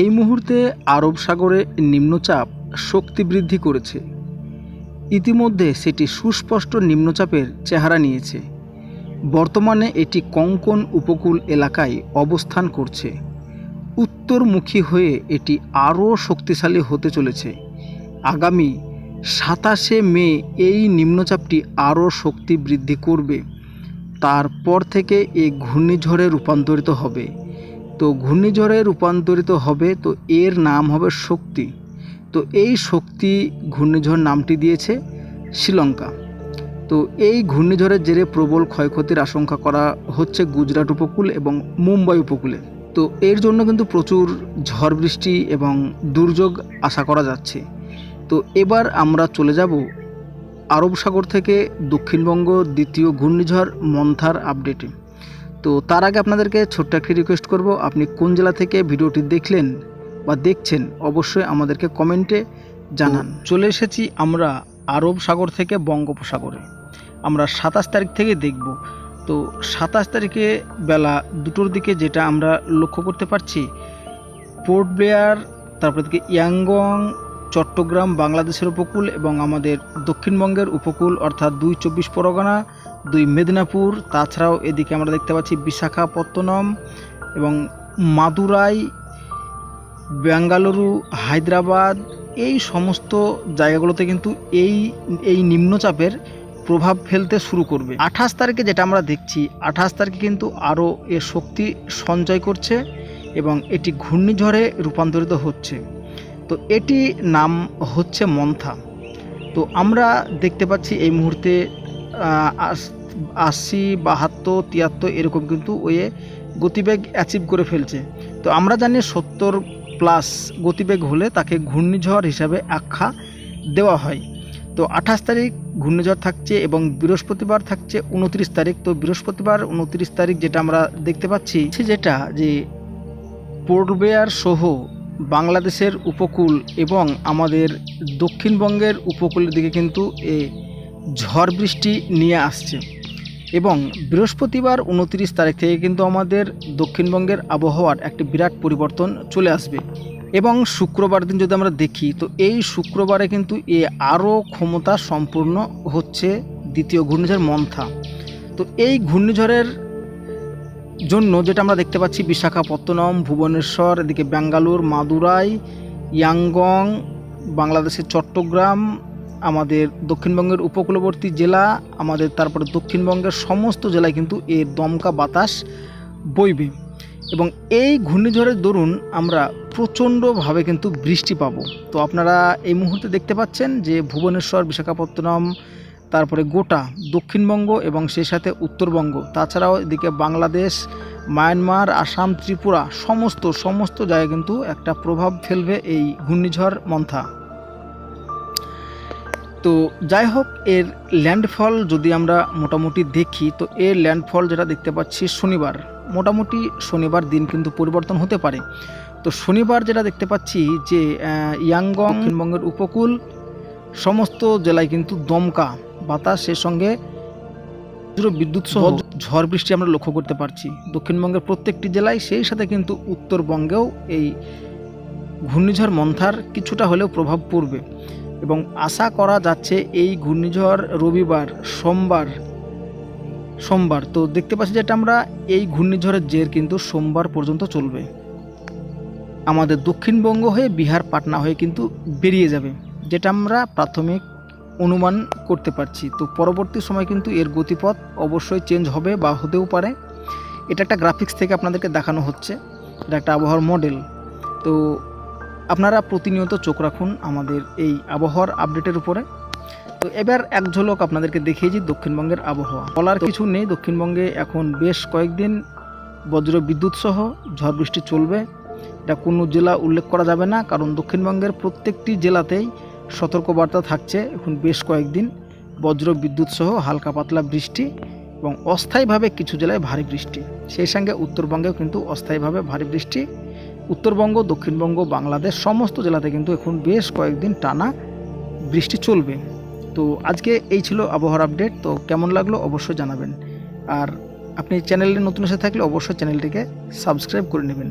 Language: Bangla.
এই মুহূর্তে আরব সাগরে নিম্নচাপ শক্তি বৃদ্ধি করেছে। ইতিমধ্যে সেটি সুস্পষ্ট নিম্নচাপের চেহারা নিয়েছে। বর্তমানে এটি কঙ্কন উপকূল এলাকায় অবস্থান করছে। উত্তরমুখী হয়ে এটি আরও শক্তিশালী হতে চলেছে। আগামী সাতাশে মে এই নিম্নচাপটি আরও শক্তি বৃদ্ধি করবে। তারপর থেকে এ ঘূর্ণিঝড়ে রূপান্তরিত হবে। তো ঘূর্ণিঝড়ে রূপান্তরিত হবে, তো এর নাম হবে শক্তি। তো এই শক্তি ঘূর্ণিঝড় নামটি দিয়েছে শ্রীলঙ্কা। তো এই ঘূর্ণিঝড়ের জেরে প্রবল ক্ষয়ক্ষতির আশঙ্কা করা হচ্ছে গুজরাট উপকূল এবং মুম্বাই উপকূলে। তো এর জন্য কিন্তু প্রচুর ঝড় বৃষ্টি এবং দুর্যোগ আশা করা যাচ্ছে। তো এবার আমরা চলে যাব আরব সাগর থেকে দক্ষিণবঙ্গ দ্বিতীয় ঘূর্ণিঝড় মন্থার আপডেটে। তো তার আগে আপনাদেরকে ছোট্ট একটি রিকোয়েস্ট করব। আপনি কোন জেলা থেকে ভিডিওটি দেখলেন বা দেখছেন, অবশ্যই আমাদেরকে কমেন্টে জানান। চলে এসেছি আমরা আরব সাগর থেকে বঙ্গোপসাগরে। আমরা সাতাশ তারিখ থেকে দেখব। তো সাতাশ তারিখে বেলা দুটোর দিকে যেটা আমরা লক্ষ্য করতে পারছি, পোর্ট ব্লেয়ার তারপর থেকে ইয়াঙ্গং চট্টগ্রাম, বাংলাদেশের উপকূল এবং আমাদের দক্ষিণবঙ্গের উপকূল, অর্থাৎ দুই চব্বিশ পরগনা দুই মেদিনীপুর, তাছাড়াও এদিকে আমরা দেখতে পাচ্ছি বিশাখাপত্তনম এবং মাদুরাই, বেঙ্গালুরু, হায়দ্রাবাদ, এই সমস্ত জায়গাগুলোতে কিন্তু এই এই নিম্নচাপের প্রভাব ফেলতে শুরু করবে। আঠাশ তারিখে যেটা আমরা দেখছি, আঠাশ তারিখে কিন্তু আরও এর শক্তি সঞ্চয় করছে এবং এটি ঘূর্ণিঝড়ে রূপান্তরিত হচ্ছে। তো এটি নাম হচ্ছে মন্থা। তো আমরা দেখতে পাচ্ছি এই মুহূর্তে আশ- বাহাত্তর, তিয়াত্তর এরকম কিন্তু ওয়ে গতিবেগ অ্যাচিভ করে ফেলছে। তো আমরা জানি সত্তর প্লাস গতিবেগ হলে তাকে ঘূর্ণিঝড় হিসাবে আখ্যা দেওয়া হয়। তো আঠাশ তারিখ ঘূর্ণিঝড় থাকছে এবং বৃহস্পতিবার থাকছে উনত্রিশ তারিখ। তো বৃহস্পতিবার উনত্রিশ তারিখ যেটা আমরা দেখতে পাচ্ছি যেটা যে পোর্ট ব্লেয়ার সহ বাংলাদেশের উপকূল এবং আমাদের দক্ষিণবঙ্গের উপকূলের দিকে কিন্তু এ ঝড় বৃষ্টি নিয়ে আসছে। এবং বৃহস্পতিবার উনত্রিশ তারিখ থেকে কিন্তু আমাদের দক্ষিণবঙ্গের আবহাওয়ার একটি বিরাট পরিবর্তন চলে আসবে। এবং শুক্রবার দিন যদি আমরা দেখি, তো এই শুক্রবারে কিন্তু এ আরও ক্ষমতা সম্পূর্ণ হচ্ছে দ্বিতীয় ঘূর্ণিঝড় মন্থা। তো এই ঘূর্ণিঝড়ের জন্য যেটা আমরা দেখতে পাচ্ছি, বিশাখাপত্তনম, ভুবনেশ্বর, এদিকে বেঙ্গালুর মাদুরাই ইয়াঙ্গং বাংলাদেশের চট্টগ্রাম আমাদের দক্ষিণবঙ্গের উপকূলবর্তী জেলা, আমাদের তারপরে দক্ষিণবঙ্গের সমস্ত জেলায় কিন্তু এর দমকা বাতাস বইবে। এবং এই ঘূর্ণিঝড়ের দরুন আমরা প্রচণ্ডভাবে কিন্তু বৃষ্টি পাবো। তো আপনারা এই মুহূর্তে দেখতে পাচ্ছেন যে ভুবনেশ্বর, বিশাখাপত্তনম, তারপরে গোটা দক্ষিণবঙ্গ এবং সেই সাথে উত্তরবঙ্গ, তাছাড়াও এদিকে বাংলাদেশ, মায়ানমার, আসাম, ত্রিপুরা, সমস্ত সমস্ত জায়গায় কিন্তু একটা প্রভাব ফেলবে এই ঘূর্ণিঝড় মন্থা। তো যাই হোক এর ল্যান্ডফল যদি আমরা মোটামুটি দেখি তো এর ল্যান্ডফল যেটা দেখতে পাচ্ছি শনিবার। মোটামুটি শনিবার দিন কিন্তু পরিবর্তন হতে পারে। তো শনিবার যেটা দেখতে পাচ্ছি যে আহ, ইয়াঙ্গং দক্ষিণবঙ্গের উপকূল সমস্ত জেলায় কিন্তু দমকা বাতাস সে সঙ্গে বিদ্যুৎ সহ ঝড় বৃষ্টি আমরা লক্ষ্য করতে পারছি। দক্ষিণবঙ্গের প্রত্যেকটি জেলায় সেই সাথে কিন্তু উত্তরবঙ্গেও এই ঘূর্ণিঝড় মন্থার কিছুটা হলেও প্রভাব পড়বে। এবং আশা করা যাচ্ছে এই ঘূর্ণিঝড় রবিবার, সোমবার সোমবার। তো দেখতে পাচ্ছি যেটা আমরা এই ঘূর্ণিঝড়ের জের কিন্তু সোমবার পর্যন্ত চলবে। আমাদের দক্ষিণবঙ্গ হয়ে বিহার, পাটনা হয়ে কিন্তু বেরিয়ে যাবে, যেটা আমরা প্রাথমিক অনুমান করতে পারছি। তো পরবর্তী সময় কিন্তু এর গতিপথ অবশ্যই চেঞ্জ হবে বা হতেও পারে। এটা একটা গ্রাফিক্স থেকে আপনাদেরকে দেখানো হচ্ছে, এটা একটা আবহাওয়ার মডেল তো আপনারা প্রতিনিয়ত চোখ রাখুন আমাদের এই আবহাওয়ার আপডেটের উপরে। তো এবার এক ঝলক আপনাদেরকে দেখিয়েছি দক্ষিণবঙ্গের আবহাওয়া। বলার কিছু নেই, দক্ষিণবঙ্গে এখন বেশ কয়েকদিন বজ্র বিদ্যুৎ সহ ঝড় বৃষ্টি চলবে। এটা কোনো জেলা উল্লেখ করা যাবে না, কারণ দক্ষিণবঙ্গের প্রত্যেকটি জেলাতেই সতর্কবার্তা থাকছে এখন বেশ কয়েকদিন বজ্র বিদ্যুৎ সহ হালকা পাতলা বৃষ্টি এবং অস্থায়ীভাবে কিছু জেলায় ভারী বৃষ্টি। সেই সঙ্গে উত্তরবঙ্গেও কিন্তু অস্থায়ীভাবে ভারী বৃষ্টি উত্তরবঙ্গ, দক্ষিণবঙ্গ, বাংলাদেশ সমস্ত জেলাতে কিন্তু এখন বেশ কয়েকদিন টানা বৃষ্টি চলবে। তো আজকে এই ছিল আবহাওয়ার আপডেট। তো কেমন লাগল অবশ্যই জানাবেন। আর আপনি চ্যানেলটি নতুন এসে থাকলে অবশ্যই চ্যানেলটিকে সাবস্ক্রাইব করে নেবেন।